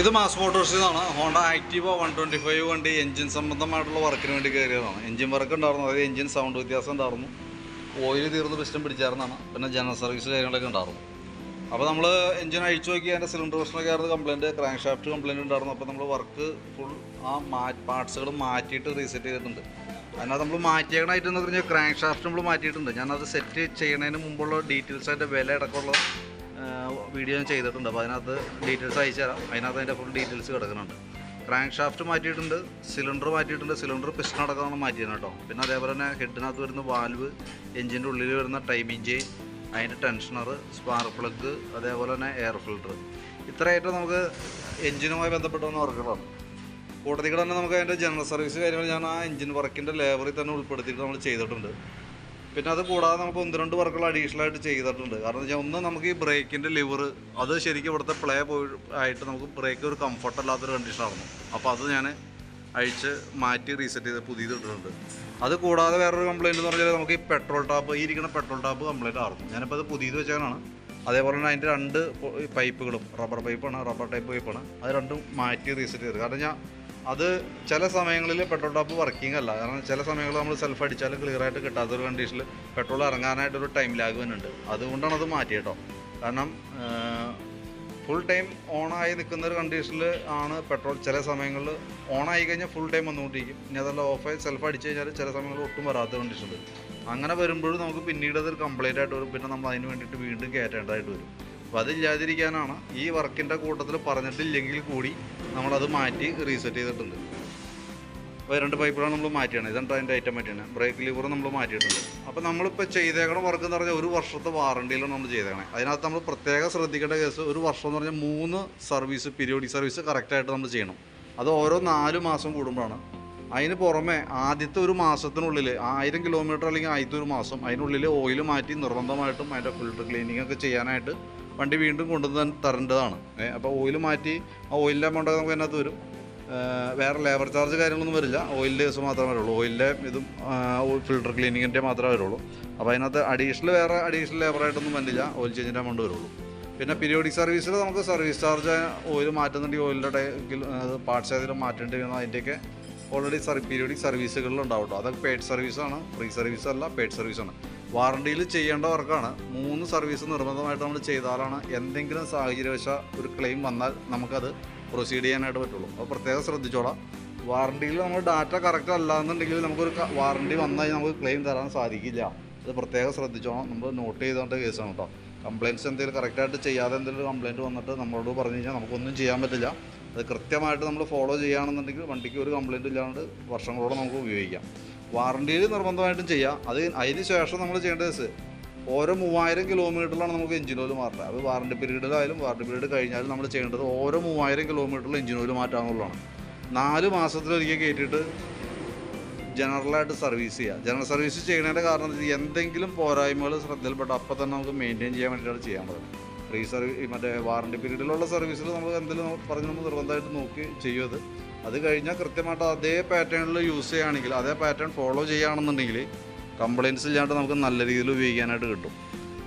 ഇത് മാസ് മോട്ടോഴ്സിൽ നിന്നാണ് Honda Activa one twenty five വണ്ടി എഞ്ചിൻ സംബന്ധമായിട്ടുള്ള വർക്കിന് വേണ്ടി കയറിയതാണ്. എഞ്ചിൻ വർക്ക് ഉണ്ടായിരുന്നു. അതായത് എഞ്ചിൻ സൗണ്ട് വ്യത്യാസം ഉണ്ടായിരുന്നു. ഓയിൽ തീർന്ന് പിസ്റ്റം പിടിച്ചായിരുന്നാണ്. പിന്നെ ജനറൽ സർവീസ് കാര്യങ്ങളൊക്കെ ഉണ്ടായിരുന്നു. അപ്പോൾ നമ്മൾ എഞ്ചിൻ അഴിച്ചു നോക്കി അതിന്റെ സിലിണ്ടർ പ്രശ്നമൊക്കെ ആയിരുന്നു കംപ്ലയിന്റ് ക്രാങ്ക് ഷാഫ്റ്റ് കംപ്ലയിന്റ് ഉണ്ടായിരുന്നു. അപ്പോൾ നമ്മൾ വർക്ക് ഫുൾ ആ മാ പാർട്സുകൾ മാറ്റിയിട്ട് റീസെറ്റ് ചെയ്തിട്ടുണ്ട്. അതിനകത്ത് നമ്മൾ മാറ്റിയേക്കണമായിട്ടെന്ന് പറഞ്ഞാൽ ക്രാങ്ക് ഷാഫ്റ്റ് നമ്മൾ മാറ്റിയിട്ടുണ്ട്. ഞാനത് സെറ്റ് ചെയ്യുന്നതിന് മുമ്പുള്ള ഡീറ്റെയിൽസ് അതിന്റെ വില അടക്കമുള്ള വീഡിയോ ഞാൻ ചെയ്തിട്ടുണ്ട്. അപ്പോൾ അതിനകത്ത് ഡീറ്റെയിൽസ് അയച്ചു തരാം. അതിനകത്ത് അതിന്റെ ഫുൾ ഡീറ്റെയിൽസ് കിടക്കുന്നുണ്ട്. ക്രാങ്ക് ഷാഫ്റ്റ് മാറ്റിയിട്ടുണ്ട് സിലിണ്ടർ മാറ്റിയിട്ടുണ്ട്. സിലിണ്ടർ പിസ്റ്റൺ അടക്കമാണ് മാറ്റിയത് കേട്ടോ. പിന്നെ അതേപോലെ തന്നെ ഹെഡിനകത്ത് വരുന്ന വാൽവ് എഞ്ചിന്റെ ഉള്ളിൽ വരുന്ന ടൈമിങ് ചെയിൻ അതിന്റെ ടെൻഷനർ സ്പാർക്ക് പ്ലഗ് അതേപോലെ തന്നെ എയർ ഫിൽട്ടർ ഇത്രയായിട്ട് നമുക്ക് എഞ്ചിനുമായി ബന്ധപ്പെട്ട വർക്കുകളാണ് കൂട്ടത്തിൽ തന്നെ നമുക്ക് അതിന്റെ ജനറൽ സർവീസ് കാര്യങ്ങൾ ഞാൻ ആ എഞ്ചിൻ വർക്കിന്റെ ലേബറിൽ തന്നെ ഉൾപ്പെടുത്തിയിട്ട് നമ്മൾ ചെയ്തിട്ടുണ്ട്. പിന്നെ അത് കൂടാതെ നമുക്ക് ഒന്ന് രണ്ട് വർക്കുകൾ അഡീഷണൽ ആയിട്ട് ചെയ്തിട്ടുണ്ട്. കാരണം വെച്ചാൽ ഒന്ന് നമുക്ക് ഈ ബ്രേക്കിന്റെ ലിവർ അത് ശരിക്കും ഇവിടുത്തെ പ്ലേ പോയി ആയിട്ട് നമുക്ക് ബ്രേക്ക് ഒരു കംഫർട്ട് അല്ലാത്തൊരു കണ്ടീഷനായിരുന്നു അപ്പോൾ അത് ഞാൻ അഴിച്ച് മാറ്റി റീസെറ്റ് ചെയ്ത് പുതിയത് ഇട്ടിട്ടുണ്ട്. അത് കൂടാതെ വേറൊരു കംപ്ലയിന്റ് എന്ന് പറഞ്ഞാൽ നമുക്ക് ഈ പെട്രോൾ ടാപ്പ് ഈ ഇരിക്കുന്ന പെട്രോൾ ടാപ്പ് കംപ്ലയിന്റ് ആയിരുന്നു. ഞാനിപ്പോൾ അത് പുതിയത് വെച്ചാണ് അതേപോലെ തന്നെ അതിന്റെ രണ്ട് പൈപ്പുകളും റബ്ബർ പൈപ്പാണ് റബ്ബർ ടൈപ്പ് പൈപ്പാണ് അത് രണ്ടും മാറ്റി റീസെറ്റ് ചെയ്തത് കാരണം ഞാൻ അത് ചില സമയങ്ങളിൽ പെട്രോൾ ടാപ്പ് വർക്കിംഗ് അല്ല. കാരണം ചില സമയങ്ങളിൽ നമ്മൾ സെൽഫ് അടിച്ചാൽ ക്ലിയർ ആയിട്ട് കിട്ടാത്തൊരു കണ്ടീഷനിൽ പെട്രോൾ ഇറങ്ങാനായിട്ടൊരു ടൈം ലാഗ് വരുന്നുണ്ട്. അതുകൊണ്ടാണ് അത് മാറ്റി കേട്ടോ. കാരണം ഫുൾ ടൈം ഓണായി നിൽക്കുന്ന ഒരു കണ്ടീഷനിൽ ആണ് പെട്രോൾ ചില സമയങ്ങളിൽ ഓണായി കഴിഞ്ഞാൽ ഫുൾ ടൈം വന്നുകൊണ്ടിരിക്കും. ഇനി അതല്ല ഓഫായി സെൽഫ് അടിച്ചു കഴിഞ്ഞാൽ ചില സമയങ്ങളിൽ ഒട്ടും വരാത്ത കണ്ടീഷനുണ്ട് അങ്ങനെ വരുമ്പോഴും നമുക്ക് പിന്നീട് അതൊരു കംപ്ലൈന്റ് ആയിട്ട് വരും. പിന്നെ നമ്മൾ അതിന് വേണ്ടിയിട്ട് വീണ്ടും കയറ്റേണ്ടതായിട്ട് വരും. അപ്പോൾ അതില്ലാതിരിക്കാനാണ് ഈ വർക്കിന്റെ കൂട്ടത്തിൽ പറഞ്ഞിട്ടില്ലെങ്കിൽ കൂടി നമ്മളത് മാറ്റി റീസെറ്റ് ചെയ്തിട്ടുണ്ട്. അപ്പോൾ രണ്ട് പൈപ്പുകളാണ് നമ്മൾ മാറ്റിയാണ്. ഇതാണ് അതിന്റെ ഐറ്റം മാറ്റിയാണ്? ബ്രേക്ക് ലിവർ നമ്മൾ മാറ്റിയിട്ടുണ്ട്. അപ്പോൾ നമ്മളിപ്പോൾ ചെയ്തേക്കണ വർക്ക് എന്ന് പറഞ്ഞാൽ ഒരു വർഷത്തെ വാറണ്ടിയിലാണ് നമ്മൾ ചെയ്തേക്കണേ. അതിനകത്ത് നമ്മൾ പ്രത്യേകം ശ്രദ്ധിക്കേണ്ട കേസ് ഒരു വർഷം എന്ന് പറഞ്ഞാൽ മൂന്ന് സർവീസ് പീരിയോഡിക് സർവീസ് കറക്റ്റായിട്ട് നമ്മൾ ചെയ്യണം. അത് ഓരോ നാല് മാസം കൂടുമ്പോഴാണ്. അതിന് പുറമെ ആദ്യത്തെ ഒരു മാസത്തിനുള്ളിൽ ആയിരം കിലോമീറ്റർ അല്ലെങ്കിൽ ആദ്യത്തെ ഒരു മാസം അതിനുള്ളിൽ ഓയിൽ മാറ്റി നിർബന്ധമായിട്ടും അതിന്റെ ഫിൽട്ടർ ക്ലീനിങ് ഒക്കെ ചെയ്യാനായിട്ട് വണ്ടി വീണ്ടും കൊണ്ടുവന്ന് തരേണ്ടതാണ്. അപ്പോൾ ഓയിൽ മാറ്റി ആ ഓയിലിന്റെ എമൗണ്ട് നമുക്ക് അതിനകത്ത് വരും. വേറെ ലേബർ ചാർജ് കാര്യങ്ങളൊന്നും വരില്ല. ഓയിലിന്റെ കേസ് മാത്രമേ വരുള്ളൂ. ഓയിലിന്റെ ഇതും ഫിൽട്ടർ ക്ലീനിങ്ങിന്റെ മാത്രമേ വരുള്ളൂ. അപ്പോൾ അതിനകത്ത് അഡീഷണൽ വേറെ അഡീഷണൽ ലേബറായിട്ടൊന്നും വരില്ല. ഓയിൽ ചേഞ്ചിന്റെ എമൗണ്ട് വരുള്ളൂ. പിന്നെ പീരിയോഡിക് സർവീസിൽ നമുക്ക് സർവീസ് ചാർജ് ഓയിൽ മാറ്റുന്നുണ്ടെങ്കിൽ ഓയിലിന്റെ പാർട്സ് ഏതെങ്കിലും മാറ്റേണ്ടി വരുന്ന അതിന്റെയൊക്കെ ഓൾറെഡി സർ പീരിയോഡിക് സർവീസുകളിൽ ഉണ്ടാവും കേട്ടോ അതൊക്കെ പെയ്ഡ് സർവീസാണ് ഫ്രീ സർവീസ് അല്ല പെയ്ഡ് സർവീസാണ് വാറണ്ടിയിൽ ചെയ്യേണ്ട വർക്കാണ്. മൂന്ന് സർവീസ് നിർബന്ധമായിട്ട് നമ്മൾ ചെയ്താലാണ് എന്തെങ്കിലും സാഹചര്യവശ ഒരു ക്ലെയിം വന്നാൽ നമുക്കത് പ്രൊസീഡ് ചെയ്യാനായിട്ട് പറ്റുള്ളൂ. അപ്പോൾ പ്രത്യേകം ശ്രദ്ധിച്ചോളാം. വാറണ്ടിയിൽ നമ്മൾ ഡാറ്റ കറക്റ്റ് അല്ല എന്നുണ്ടെങ്കിൽ നമുക്കൊരു വാറണ്ടി വന്നാൽ നമുക്ക് ക്ലെയിം തരാൻ സാധിക്കില്ല. ഇത് പ്രത്യേകം ശ്രദ്ധിച്ചോണം. നമ്മൾ നോട്ട് ചെയ്തോണ്ട കേസാണ് കേട്ടോ. കംപ്ലയിന്റ്സ് എന്തെങ്കിലും കറക്റ്റായിട്ട് ചെയ്യാതെ എന്തെങ്കിലും കംപ്ലയിന്റ് വന്നിട്ട് നമ്മളോട് പറഞ്ഞു കഴിഞ്ഞാൽ നമുക്കൊന്നും ചെയ്യാൻ പറ്റില്ല. അത് കൃത്യമായിട്ട് നമ്മൾ ഫോളോ ചെയ്യുകയാണെന്നുണ്ടെങ്കിൽ വണ്ടിക്ക് ഒരു കംപ്ലയിന്റ് ഇല്ലാണ്ട് വർഷങ്ങളോടെ നമുക്ക് ഉപയോഗിക്കാം. വാറണ്ടിയിൽ നിർബന്ധമായിട്ടും ചെയ്യാം. അത് അതിന് ശേഷം നമ്മൾ ചെയ്യേണ്ടത് ഓരോ മൂവായിരം കിലോമീറ്ററിലാണ് നമുക്ക് എഞ്ചിൻ ഓയിൽ മാറേണ്ടത്. അത് വാറണ്ടി പീരീഡിലായാലും വാറണ്ടി പീരീഡ് കഴിഞ്ഞാലും നമ്മൾ ചെയ്യേണ്ടത് ഓരോ മൂവായിരം കിലോമീറ്ററിൽ എഞ്ചിൻ ഓയിൽ മാറ്റാമെന്നുള്ളതാണ് നാല് മാസത്തിലൊരിക്കൽ കയറ്റിയിട്ട് ജനറലായിട്ട് സർവീസ് ചെയ്യുക ജനറൽ സർവീസ് ചെയ്യുന്നതിന്റെ കാരണം എന്തെങ്കിലും പോരായ്മകൾ ശ്രദ്ധയിൽപ്പെട്ട അപ്പം തന്നെ നമുക്ക് മെയിന്റെയിൻ ചെയ്യാൻ വേണ്ടിയിട്ടാണ് ചെയ്യാൻ പറ്റുന്നത് ഫ്രീ സർവീസ് മറ്റേ വാറണ്ടി പീരീഡിലുള്ള സർവീസിൽ നമ്മൾ എന്തെങ്കിലും പറഞ്ഞ് നമ്മൾ നിർബന്ധമായിട്ട് നോക്കി ചെയ്യും അത് കഴിഞ്ഞാൽ കൃത്യമായിട്ട് അതേ പാറ്റേണിൽ യൂസ് ചെയ്യുകയാണെങ്കിൽ അതേ പാറ്റേൺ ഫോളോ ചെയ്യുകയാണെന്നുണ്ടെങ്കിൽ കംപ്ലയിൻസ് ഇല്ലാണ്ട് നമുക്ക് നല്ല രീതിയിൽ ഉപയോഗിക്കാനായിട്ട് കിട്ടും.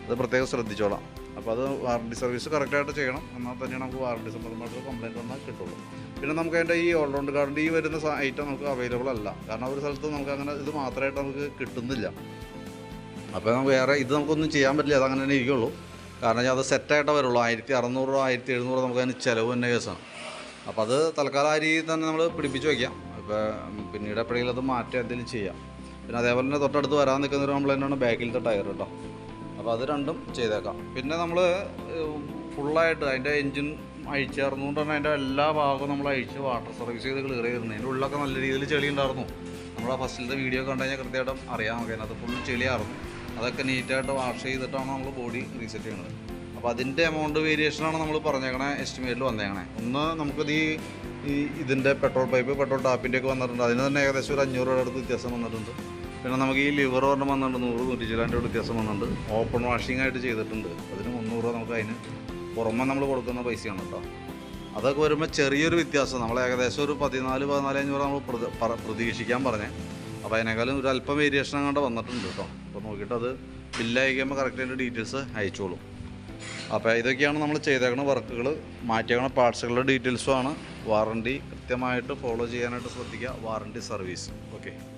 അത് പ്രത്യേകം ശ്രദ്ധിച്ചോളാം. അപ്പോൾ അത് വാറണ്ടി സർവീസ് കറക്റ്റായിട്ട് ചെയ്യണം. എന്നാൽ തന്നെയാണ് നമുക്ക് വാറണ്ടി സംബന്ധമായിട്ട് കംപ്ലയിന്റ് വന്നാൽ കിട്ടുള്ളൂ. പിന്നെ നമുക്ക് അതിന്റെ ഈ ഓൾറൗണ്ട് കാർഡിന്റെ ഈ വരുന്ന ഐറ്റം നമുക്ക് അവൈലബിൾ അല്ല. കാരണം ഒരു സ്ഥലത്ത് നമുക്ക് അങ്ങനെ ഇത് മാത്രമായിട്ട് നമുക്ക് കിട്ടുന്നില്ല. അപ്പോൾ നമുക്ക് വേറെ ഇത് നമുക്കൊന്നും ചെയ്യാൻ പറ്റില്ല. അതങ്ങനെ തന്നെ ഇരിക്കുള്ളൂ. കാരണം അത് സെറ്റായിട്ടേ വരുള്ളൂ. ആയിരത്തി അറുന്നൂറ് ആയിരത്തി എഴുന്നൂറ് നമുക്ക് അതിന് ചിലവ് തന്നെ കേസാണ്. അപ്പോൾ അത് തൽക്കാലം ആ രീതിയിൽ തന്നെ നമ്മൾ പിടിപ്പിച്ച് വയ്ക്കാം അപ്പോൾ പിന്നീട് എപ്പോഴെങ്കിലും അത് മാറ്റം എന്തെങ്കിലും ചെയ്യാം. പിന്നെ അതേപോലെ തന്നെ തൊട്ടടുത്ത് വരാൻ നിൽക്കുന്ന ഒരു കംപ്ലൈന്റാണ് ബാക്കിലത്തെ ടയർ കേട്ടോ അപ്പോൾ അത് രണ്ടും ചെയ്തേക്കാം. പിന്നെ നമ്മൾ ഫുള്ളായിട്ട് അതിന്റെ എൻജിൻ അഴിച്ചേർന്നുകൊണ്ട് തന്നെ അതിന്റെ എല്ലാ ഭാഗവും നമ്മൾ അഴിച്ച് വാട്ടർ സർവീസ് ചെയ്ത് ക്ലിയർ ചെയ്തിരുന്നു അതിന്റെ ഉള്ളിലൊക്കെ നല്ല രീതിയിൽ ചെളി ഉണ്ടായിരുന്നു. നമ്മൾ ആ ഫസ്റ്റിലത്തെ വീഡിയോ കണ്ടു കഴിഞ്ഞാൽ കൃത്യമായിട്ടും അറിയാം നമുക്ക് അതിനകത്ത് ഫുൾ ചെളിയായിരുന്നു അതൊക്കെ നീറ്റായിട്ട് വാഷ് ചെയ്തിട്ടാണ് നമ്മൾ ബോഡി റീസെറ്റ് ചെയ്യുന്നത്. അപ്പോൾ അതിന്റെ എമൗണ്ട് വേരിയേഷനാണ് നമ്മൾ പറഞ്ഞേക്കണേ എസ്റ്റിമേറ്റിൽ വന്നേക്കണേ. ഒന്ന് നമുക്കിത് ഈ ഇതിന്റെ പെട്രോൾ പൈപ്പ് പെട്രോൾ ടാപ്പിന്റെ ഒക്കെ വന്നിട്ടുണ്ട്. അതിന് തന്നെ ഏകദേശം ഒരു അഞ്ഞൂറ് രൂപയുടെ അടുത്ത് വ്യത്യാസം വന്നിട്ടുണ്ട്. പിന്നെ നമുക്ക് ഈ ലിവർ ഒരെണ്ണം വന്നിട്ടുണ്ട് നൂറ് നൂറ്റി ചില്ലാന്റെ വ്യത്യാസം വന്നിട്ടുണ്ട്. ഓപ്പൺ വാഷിംഗ് ആയിട്ട് ചെയ്തിട്ടുണ്ട്. അതിന് മുന്നൂറ് രൂപ നമുക്ക് അതിന് പുറമെ നമ്മൾ കൊടുക്കുന്ന പൈസയാണ് കേട്ടോ. അതൊക്കെ വരുമ്പോൾ ചെറിയൊരു വ്യത്യാസം. നമ്മൾ ഏകദേശം ഒരു പതിനാല് പതിനാല് അഞ്ഞൂറ് നമ്മൾ പ്രതീക്ഷിക്കാൻ പറഞ്ഞേ. അപ്പോൾ അതിനേക്കാളും ഒരു അല്പം വേരിയേഷൻ അങ്ങോട്ട് വന്നിട്ടുണ്ട് കേട്ടോ. അപ്പോൾ നോക്കിയിട്ട് അത് ബില്ല് അയക്കുമ്പോൾ കറക്റ്റ് അതിന്റെ ഡീറ്റെയിൽസ് അയച്ചോളും. അപ്പോൾ ഇതൊക്കെയാണ് നമ്മൾ ചെയ്തേക്കുന്ന വർക്കുകൾ മാറ്റിയേക്കുന്ന പാർട്സുകളുടെ ഡീറ്റെയിൽസും ആണ്. വാറണ്ടി കൃത്യമായിട്ട് ഫോളോ ചെയ്യാനായിട്ട് ശ്രദ്ധിക്കുക. Warranty service. ഓക്കെ.